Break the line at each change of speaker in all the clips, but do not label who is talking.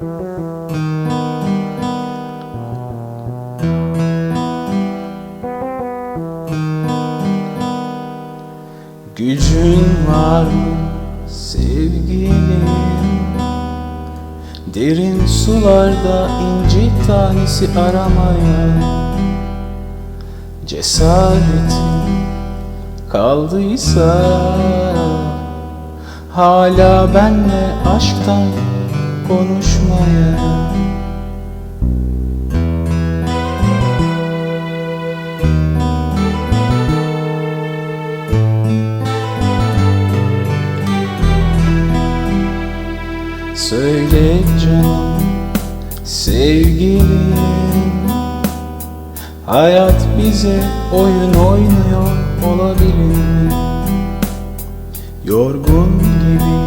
Gücün var mı sevgilim Derin sularda inci tanesi aramaya. Cesaretin kaldıysa Hala benle aşktan konuşmaya Söyle canım sevgilim Hayat bize oyun oynuyor olabilir mi? Yorgun gibi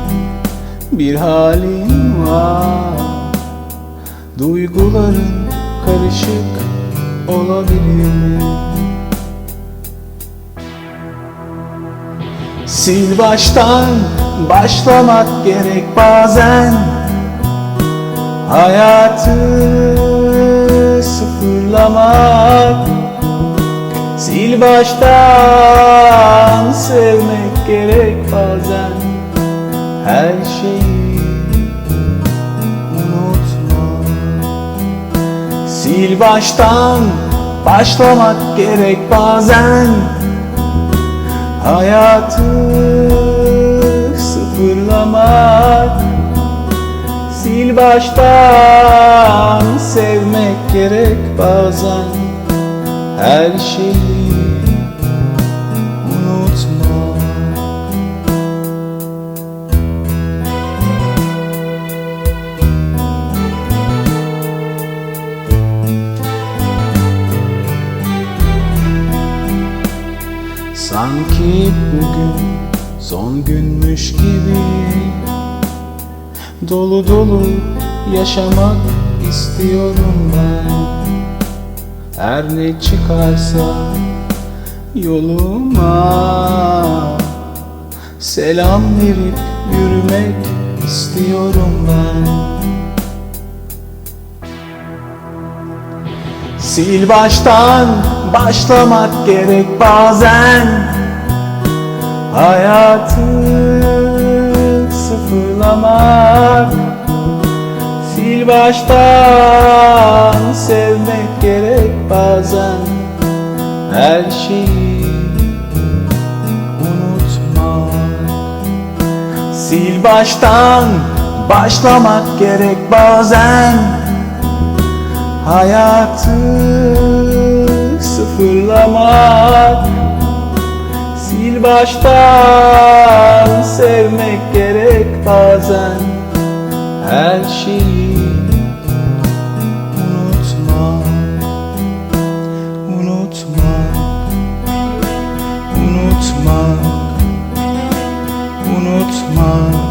bir halin var. Duyguların karışık olabilir? Sil baştan başlamak gerek bazen. Hayatı sıfırlamak. Sil baştan sevmek gerek bazen. Her şeyi Sil baştan başlamak gerek bazen. Hayatı sıfırlamak Sil baştan sevmek gerek bazen. Her şeyi Sanki bugün son günmüş gibi. Dolu dolu yaşamak istiyorum ben. Her ne çıkarsa yoluma. Selam verip yürümek istiyorum ben. Sil baştan başlamak gerek bazen. Hayatı sıfırlamak Sil baştan sevmek gerek bazen. Her şeyi unutmak Sil baştan başlamak gerek bazen. Hayatı sıfırlamak Sil baştan sevmek gerek bazen. Her şeyi unutmak Unutmak Unutmak Unutmak